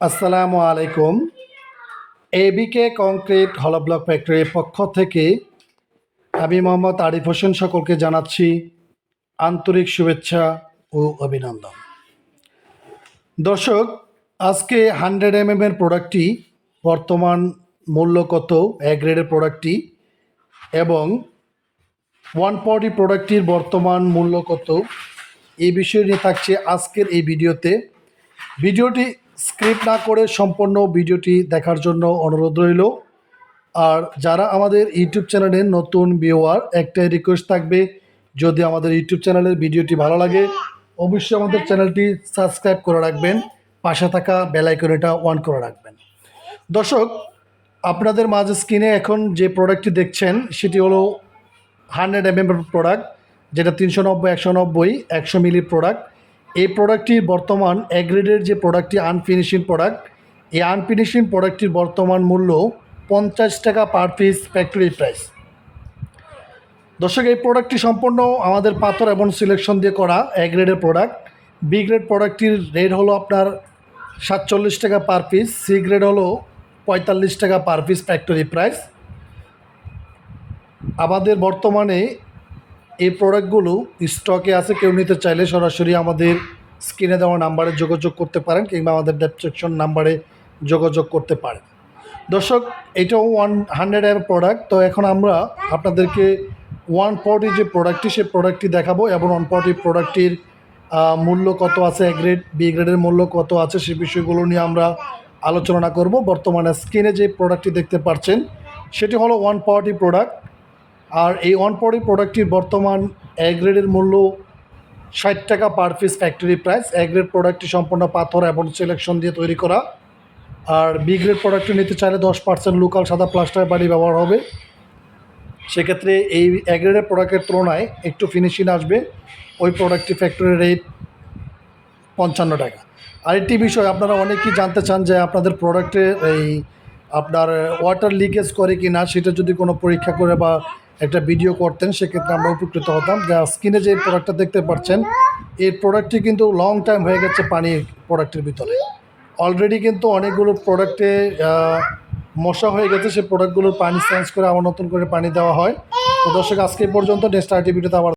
আসসালামু আলাইকুম। এবিকে কংক্রিট হলো ব্লক ফ্যাক্টরির পক্ষ থেকে আমি মোহাম্মদ আরিফ হোসেন সকলকে জানাচ্ছি আন্তরিক শুভেচ্ছা ও অভিনন্দন। দর্শক, আজকে হান্ড্রেড এম এর প্রোডাক্টটি, বর্তমান মূল্য কত এক গ্রেডের প্রোডাক্টটি এবং ওয়ান ফর্টি প্রোডাক্টটির বর্তমান মূল্য কত, এই বিষয় নিয়ে থাকছে আজকের এই ভিডিওতে। ভিডিওটি স্ক্রিপ্ট না করে সম্পূর্ণ ভিডিওটি দেখার জন্য অনুরোধ রইল। আর যারা আমাদের ইউটিউব চ্যানেলে নতুন ভিউয়ার, একটাই রিকোয়েস্ট থাকবে, যদি আমাদের ইউটিউব চ্যানেলের ভিডিওটি ভালো লাগে, অবশ্যই আমাদের চ্যানেলটি সাবস্ক্রাইব করে রাখবেন, পাশে থাকা বেলাইকনটা অন করে রাখবেন। দর্শক, আপনাদের মাঝে স্ক্রিনে এখন যে প্রোডাক্টটি দেখছেন, সেটি হলো হান্ড্রেড এম প্রোডাক্ট যেটা তিনশো নব্বই, একশো নব্বই, একশো মিলি প্রোডাক্ট এই প্রোডাক্টটির বর্তমান অ্যাগ্রেডের যে প্রোডাক্টটি আনফিনিশিং প্রোডাক্ট এই আনফিনিশিং প্রোডাক্টটির বর্তমান মূল্য পঞ্চাশ টাকা পার পিস ফ্যাক্টরি প্রাইস দর্শক, এই প্রোডাক্টটি সম্পূর্ণ আমাদের পাথর এবং সিলেকশন দিয়ে করা এ গ্রেডের প্রোডাক্ট বি গ্রেড প্রোডাক্টটির রেট হলো আপনার সাতচল্লিশ টাকা পার পিস সি গ্রেড হলো পঁয়তাল্লিশ টাকা পার পিস ফ্যাক্টরি প্রাইস আমাদের বর্তমানে এই প্রোডাক্টগুলো স্টকে আছে, কেউ নিতে চাইলে সরাসরি আমাদের স্ক্রিনে দেওয়া নাম্বারে যোগাযোগ করতে পারেন কিংবা আমাদের ডেসক্রিপশন নাম্বারে যোগাযোগ করতে পারেন। দর্শক, এটাও ওয়ান হান্ড্রেড এর প্রোডাক্ট তো এখন আমরা আপনাদেরকে ওয়ান ফর্টি যে প্রোডাক্টটি সেই প্রোডাক্টটি দেখাবো এবং ওয়ান ফর্টি প্রোডাক্টটির মূল্য কত আছে এ গ্রেড বি গ্রেডের মূল্য কত আছে সেই বিষয়গুলো নিয়ে আমরা আলোচনা করব। বর্তমানে স্ক্রিনে যে প্রোডাক্টটি দেখতে পাচ্ছেন সেটি হলো ওয়ান ফর্টি প্রোডাক্ট আর এই ফর্টি প্রোডাক্টটির বর্তমান এ গ্রেডের মূল্য ষাট টাকা per piece factory price A grade প্রোডাক্টটি সম্পূর্ণ পাথর এবং সিলেকশন দিয়ে তৈরি করা। আর বি গ্রেড প্রোডাক্টটি নিতে চাইলে দশ পার্সেন্ট লোকাল সাদা প্লাস্টার বাড়ি ব্যবহার হবে। সেক্ষেত্রে এই এ গ্রেডের প্রোডাক্টের তুলনায় একটু ফিনিশিং আসবে। ওই প্রোডাক্টটি ফ্যাক্টরি রেট পঞ্চান্ন টাকা। আরেকটি বিষয়, আপনারা অনেকেই জানতে চান যে আপনাদের প্রোডাক্টে এই আপনার ওয়াটার লিকেজ করে কি না সেটা যদি কোনো পরীক্ষা করে বা একটা ভিডিও করতেন, সেক্ষেত্রে আমরা উপকৃত হতাম। যা স্কিনে যে প্রোডাক্টটা দেখতে পাচ্ছেন, এই প্রোডাক্টটি কিন্তু লং টাইম হয়ে গেছে পানি প্রোডাক্টের ভিতরে। অলরেডি কিন্তু অনেকগুলো প্রোডাক্টে মশা হয়ে গেছে, সেই প্রোডাক্টগুলোর পানি চেঞ্জ করে আবার নতুন করে পানি দেওয়া হয়। তো দর্শক, আজকে পর্যন্ত। নেক্সট আর্টি ভিডিওতে আবার